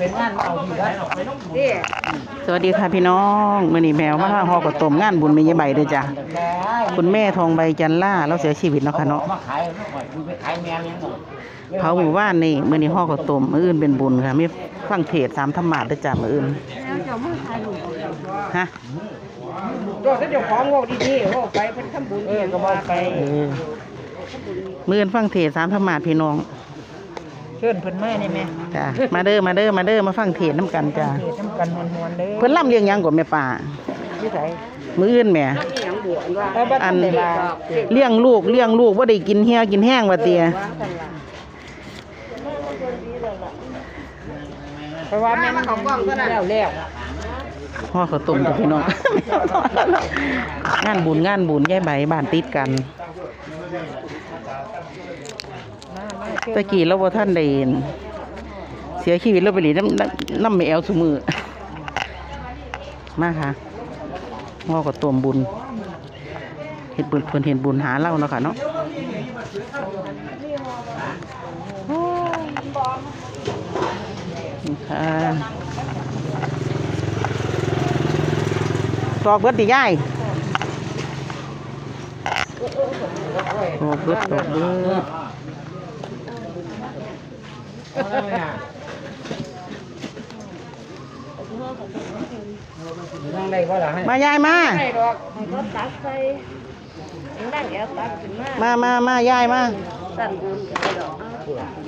เป็นงานเอาอยู่ได้นี่สวัสดีค่ะพี่น้องมื้อนี้แมวมาทางฮอกระต้มงานบุญมียายใบเด้อจ้ะคุณแม่ทองใบจันล่าเราเสียชีวิตเนาะค่ะเนาะมาขายลูกหอยดูไปขายแมวยังหมดเผาหมู่บ้านนี่มื้อนี้ฮอกระต้มมื้ออื่นเป็นบุญค่ะมีฟังเทศน์สามธรรมาสเด้อจ้ะมื้ออื่นแล้วเจ้ามือถ่ายรูปฮะตัวเจ้าของว่าดีๆว่าไปเพิ่นทำบุญเออก็ว่าไปเออมื้ออื่นฟังเทศน์สามธรรมาสพี่น้อง เชิญเพิ่นมาได้แม่จ้ะมาเด้อมาเด้อมาเด้อมาฟังเทศน์นํกันจ้ะเทศนำกันมวนๆเด้อเพิ่นล่ำเลี้ยงหยังกว่าแม่ป่านิสัยมื้ออื่นแหม่มีหยังบวชว่าเออบ่อัทันน ได้ว่าเลี้ยงลูกเลี้ยงลูกบ่ได้กินเหี่ยวกินแห้งว่าเตียเพราะว่าแม่มันของกล้องก็แล้วแล้วพ่อเขาวต้มกับพี่น้อง งานบุญงานบุญยายใบบ้านติดกันมามา ตะกี้เราบ่ท่านได้เห็นเสียชีวิตเราไปหลีน้ำน้ำแมวสมือมาค่ะพ่อก็ต้มบุญเห็นบุญเพิ่อนเห็นบุญหาเล่าเนาะค่ะเนาะค่ะตอกเบิดติยายตอกเบิดตอกเบิ้ล มายายมาให้ดอกให้เขาตักใส่นั่งแอวตักขึ้นมามามา มายายมา สั่นบุญให้ดอก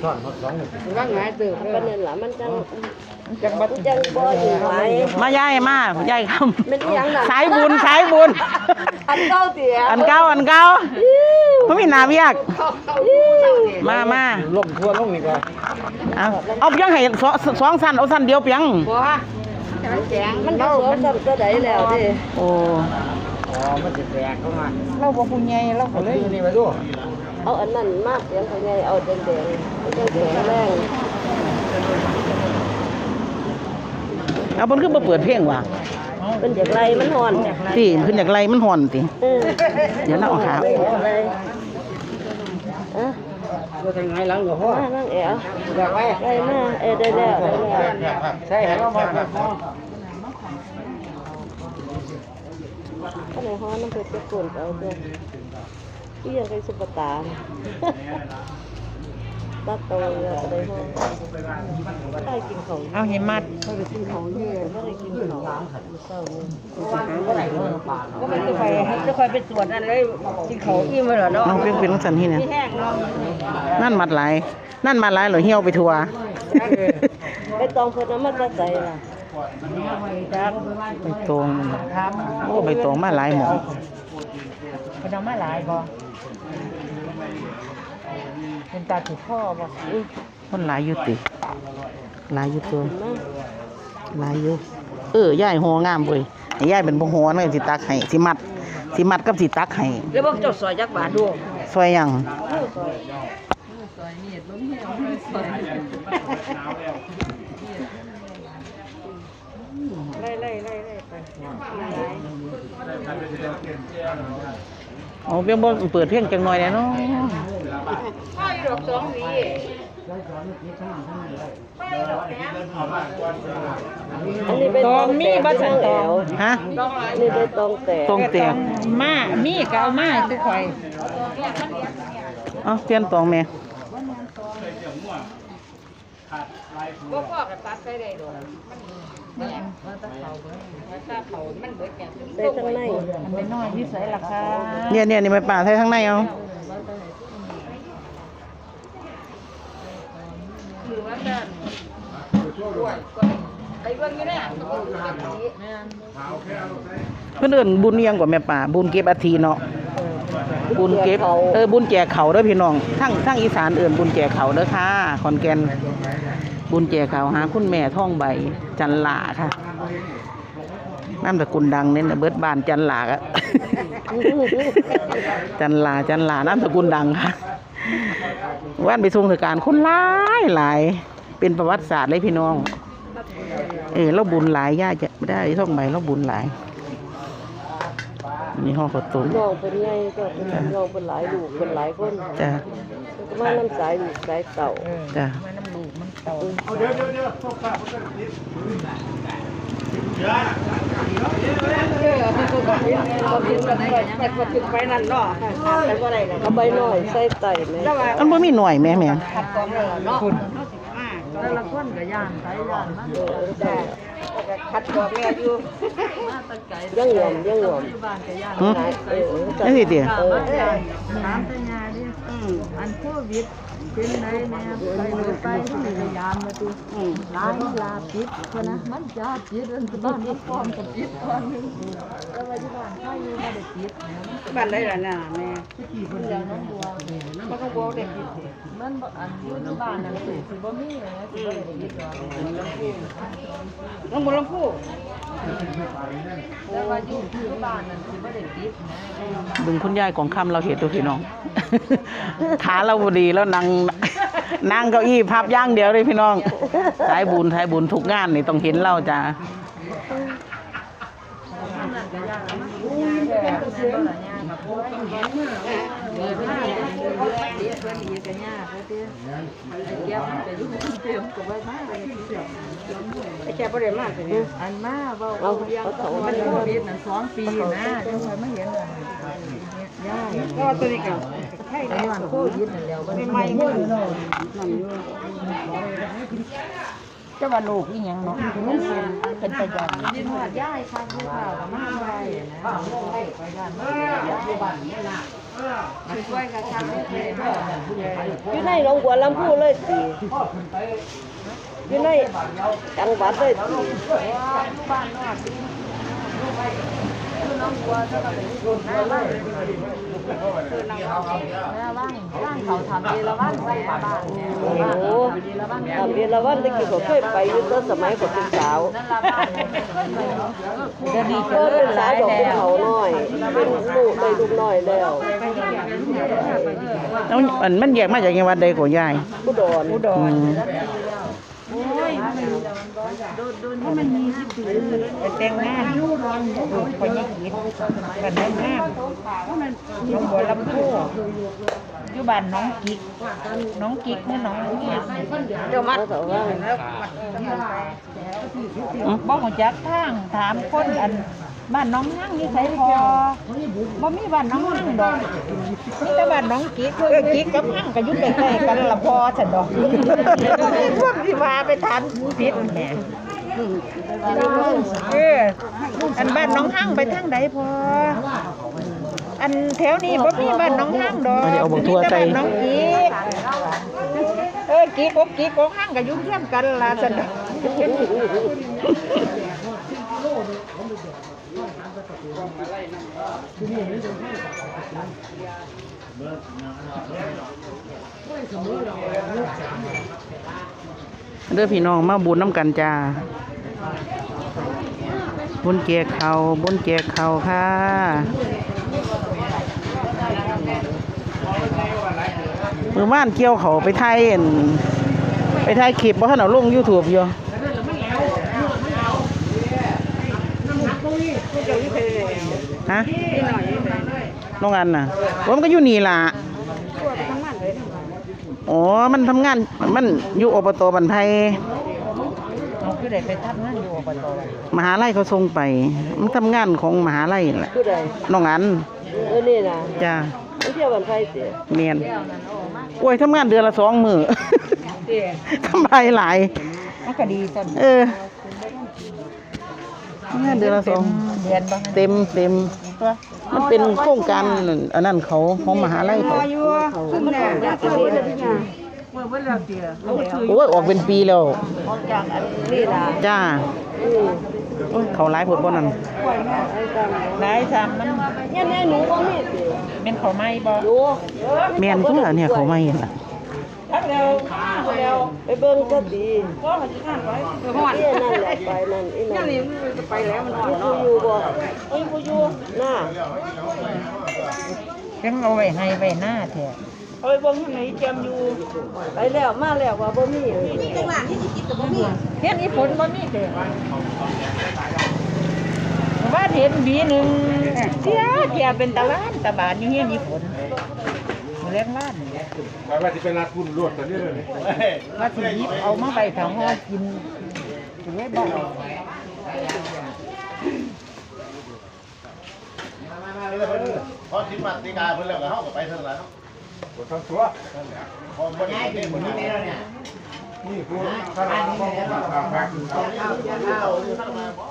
ช้อนหมดสองว่างหงายเติบเลยนี่ล่ะมันจังจังบ่จังบ่อยู่ไหวมายายมายายคมันอีหยังน่ะำสายบุญสายบุญ อันเก่าเตี๋ยอันเก่าอันเก่าไม่มีหนาเวียก มามาล่มทั่วล่มอีกว่าเอาเอาเพียงให้สองสองสั้นเอาสั้นเดียวเพียงบ่ฮะมันแจงมันโสมกับตัวใดแล้วเด้โอ้อ๋อมันจะแตกเข้ามาเราบ่ผู้ใหญ่เราก็เอาเลเลยยนี่มาดูเอาอันนั้นมาเสียงเขาใหญ่เอาแดงๆมันจังแข็งแรงเอาเพิ่นคือบ่เปิดเพลงว่ะเป็นจากไรมันฮ้อนติเพิ่นอยากไล่มันห่อนติเออเดี๋ยวเราเอาขาเลยอะ ดูทางไหนหลังกับพ่อมานั่งเอวอยากไปได้มาเออได้แล้วได้แล้วใช่ให้เรามาแบบก็เลยฮ้อนน้ำเพชรจะกุนเอาด้วยที่ยังไปสุปตาตัดโตเลยก็ได้ฮ้อน ได้กินของเอาเห็นมัดเขาไปกินของเยอะก็ได้กินของเศร้านี่ก็ได้เลยปากก็มันจะไปจะคอยไปตรวจนั่นเลยกินเขาอิ่มแล้วเนาะเอาเพียงเป็นจังซั่นที่เนี่ยที่แห้งเนาะนั่นมัดหลายนั่นมัดหลายเหรอเหี่ยวไปทั่วไปตองเพิ่นเอามาจะใส่ล่ะจักใบตองครับโอ้ใบตองมาหลายหมองเพิ่นเอามาหลายบ่เป็นตาถูกพ่อบ่อือ คนหลายอยู่ติหลายอยู่ตัวมาหลายอยู่เออยายหัวงามเว้ยให้ยายเป็นบ่หัวเลยสิตักให้สิมัดสิมัดกับสิตักให้แล้วบอกเจ้าซอยจักบาทดูซอยหยังไล่ไล่ไล่ไล่ไปเอาเพียงบ่เปิดเพลงจังหน่อยแหน่เนาะข้าวดอกสองหวีอันนี้เป็น ตองมีบ่สันตองฮะนี่เป็นตองแต่ตองแตกมามีก็เอามาทุกข่อยเอ้าเปลี่ยนตองแม่บ่พอกับตัดใส่ได้ดอกมันถ้าเขามันเบิดแก่ได้ทั้งในอันไปน้อยวิสัยราคาเนี่ยเนี่ยนี่ไม่ป่าใส่ข้างในเอา คือว่าจะไปเบิ่งอยู่เนี่ยเพิ่นเอิ้นบุญอิหยังกว่าแม่ป่าบุญเก็บอาทิเนาะบุญเก็บเออบุญแจกเขาเด้อพี่น้องทั้งทั้งอีสานเอิ้นบุญแจกเขาเด้อค่ะขอนแก่นบุญแจกเขาหาคุณแม่ท่องใบจันหลาค่ะนามสกุลดังเนี่ยนะเบิดบานจันหลาอะ จันหลาจันหลานามสกุลดังค่ะ ว่านไปทรงเทศการคนหลายหลาย เป็นประวัติศาสตร์เลยพี่น้อง เออเราบุญหลายย่าจะไม่ได้ท่องใบเราบุญหลายอันนี้ห่อข้าวต้มน้องเป็นไงก็เป็นน้องเป็นหลายลูกเป็นหลายคนจ้ะก็มาน้ำสายลูกสายเต่าจ้ะมาน้ำลูกมันโตเอ เนาะขาดกันบ่ได้เลยเอาใบหน่อยใส่ไต่ไหมแล้วว่ามันบ่มีหน่วยแม่แม่ขัดกองเลยเนาะแต่ละคนก็ย่านไปย่านมันเออแต่ก็ขัดกองแม่อยู่มาแตะไกลยังหวมยังหวมอยู่บ้านก็ย่านหึเออจังซี่ติเออถามตายาดิอันโควิด เป็นไงแม่ไปเลยไปที่พยายามมาดูร้านยาปิดเพราะนะมันยาปิดอันบ้านมันพร้อมกับปิดก่อนนึงแล้วว่าที่บ้านใครอยู่บ่ได้ปิดบ้านไหนล่ะน่ะแม่มันยังน้องบัวมันก็บ่ได้กินมันอันอยู่ที่บ้านนั่นสิสิบ่มีเลยนะสิบ่ได้ปิดดอกน้องบ่ลำพู แต่ว่าอยู่ที่บ้านนั่นสิบ่ได้ปิดนะเบึงคุณยายของคำเราเห็นตัวพี่น้อง ขาเราบ่ดีแล้วนั่งนั่งเก้าอี้พับอย่างเดียวเลยพี่น้องสายบุญสายบุญทุกงานนี่ต้องเห็นเราจ้ะ ไอ้แค่บ่ได้มาสิเนี่ยอันมาเว้าเอาเอาเขามันโควิดนั่นสองปีนะจังไว้มาเห็นเลย่าเพราะว่าตัวนี้ก็ไข่แต่ได้ว่าโควิดนั่นแล้วมันใหม่ๆมันนั่นอยู่ จะว่าลูกอีหยังเนาะมันเป็นเป็นประหยัดยินว่าย่ายค่ะคือข่าวก็มาไว้นะไปบ้านมาอยู่บ้านนี่ล่ะมันช่วยกันทำให้อยู่ในหนองหัวลำพูเลยสิอยู่ในจังหวัดเลยสิบ้านนอก คือน้องบัวจะมาเป็นคนหน้าบ้านคือน้องหน้าบ้านบ้านเขาทำเอราวันแม่บ้านเนี่ยโอ้โหเอราวันทำเรียนละวันตะกี้ก็เคยไปอยู่ตอนสมัยก็เป็นสาวนั่นละบ้านเนี่ยเดี๋ยวนี้เพิ่นเป็นสาวดอกภูเขาน้อยเป็นลูกได้ลูกน้อยแล้วแล้วอันมันแยกมาจากจังหวัดใดก็ยายผู้ดอ นอืมเป็นแต่งหน้านคนยิ่งคิดกันแต่งงานน้องบัวลำพูอยู่บ้านน้องกิ๊กน้องกิ๊กนี่น้องกิกเดี๋ยวมัดเขาว่าบ่ฮู้จักทางถามคนอัน บ้านน้องหั่งนี่ไสพอบ่มีบ้านน้องหั่งดอกมีแต่บ้านน้องกิกเออกิกกับหั่งก็อยู่ใกล้ๆกันละพอซั่นดอกพวกสิว่าไปทานผิดแหมเอออันบ้านน้องหั่งไปทางใดพอ อันแถวนี้บ่มีบ้านน้องหั่งดอกนนี้เอาบักทั่วใส่มีแต่บ้านน้องกิกเออกิกกกิกกหั่งก็อยู่เพื่อนกันล่ะซั่นดอก เด้อพี่น้องมาบุญน้ำกันจ้า บุญแจกเขาบุญแจกเขาค่ะมือว่านเกี่ยวเขาไปไทยอั่นไปไทยคลิปว่าะเขาเอาลง YouTube อยู่ ฮะน้องอันน่ะว่ามันก็อยู่นี่ล่ะอ๋อ มันทำงาน มันอยู่อบตบันไพเอาคือได้ไปทำงานอยู่อบตมหาลัยเขาส่งไป มันทำงานของมหาลัยนั่นแหละผู้ใดน้องอันเออนี่นะจ้าไม่เที่ยววันไฟเสียเมียนโอ้ยทำงานเดือนละสองมือทำไรหลายมันก็ดีจังเออทำงานเดือนละสองเรี ยนบ้างเต็มเต็มมันเป็นโครงการอันนั้นเขาของมหาลัยเขาอยู่ขึ้นแน่อยากจะรู้เลยพี่ยาเมื่อเวลาเดียวโอ้ยออกเป็นปีแล้วออกจากอันนี้ล่ะจ้าอืมโอ้ยเขาหลายผลบ่นั่นไอ้กันนายทำมันเนี่ยแม่หนูบ่มีสิเป็นเขาไม่บ่หนูแม่นตัวเนี่ยเขาไม่ล่ะ ไปเบิ่งก็ดีเออฮอดนี่นั่นแหละไปนั่นอีนั่นนี่มันจะไปแล้วมันฮอดผู้เนาะอยู่บ่เอ้ยผู้อยู่น่ายังเอาไว้ให้ไว้หน้าแท้เอาไปเบิ่งข้างในเตรียมอยู่ไปแล้วมาแล้วว่าบ่มีเฮ็ดอีฝนบ่มีเด้ว่าเห็นบีหนึ่งเสียเสียเป็นตะวันตะบานนี่เฮียนี่ฝนมาเลี้ย งบ้าว่าจะเป็นรัดคุณรวดแต่นี่เลยว่าสิหยิบเอามาใบถังห่อกินถึงได้บอกพอทิ้งมาตีกาเพิ่นแล้วก็เฮาก็ไปเท่านั้นเนาะกดทั้งตัวพอบ่ได้เล่นบ่ได้เล่นนี่คือถ้าเราต้องการแพ็คเอาอยู่ข้างมาบ่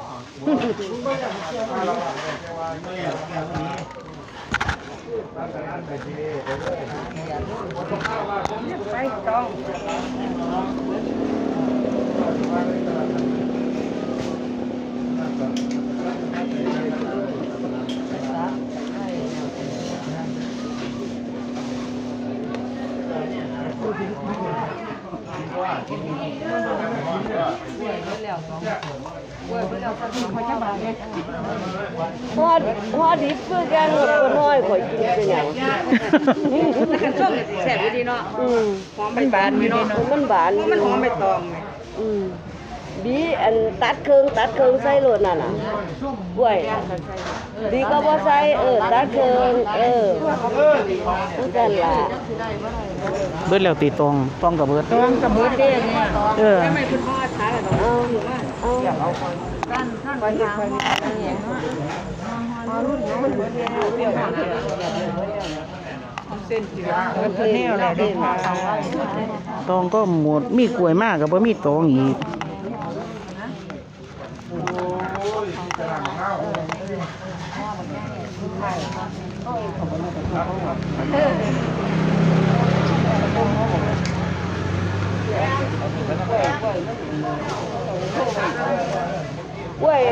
พอพอดิบคือกันตัวน้ อยข่อยกินเป็นหยังแล้วกันส้มก็สิแซ่บอยู่ดีเนาะอืมหอมใบบานอยู่เนาะมันบานมันหอมใบตองแหมอืมบีอันตัดเครื่องตัดเครื่องใส่โลดนั่นน่ะกล้วยบีก็บ่ใส่เออตัดเครื่องเออคือกันล่ะเบิดแล้วตีตองตองกับเบิดตองกับเบิดเด้เนี่ยเออทำไมคุณพ่อท้ากันเนาะเอาเอา มันคือแนวแหละเด้ค่ะตองก็หมดมีกล้วยมากกับมีตองอีกกล้วยอันที่บ่มหวานนี่บ่สุกติเอันบ่มหมู่บ้านเนี่ยบ่เพิ่มเลยติคันเพิ่มได้อยู่เด้สะดอ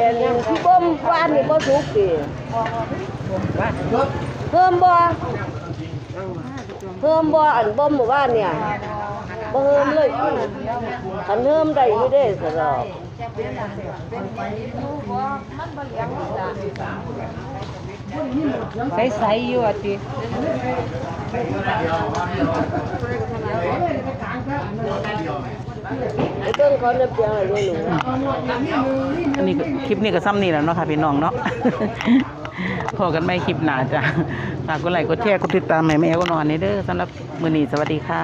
กใสๆอยู่อะติไอ้เบิ่งเขาเนี่ยเปียงอะไรอยู่หนู อันนี้ก็คลิปนี้ก็ซ้ำนี่แหล้วเนาะค่ะพี่น้องเนาะ พอกันไม่คลิปหนาจ้ะฝากกดไลค์กดแชร์กดติดตามแม่แม่ก็นอนนี่เด้อสำหรับมื้อนีสวัสดีค่ะ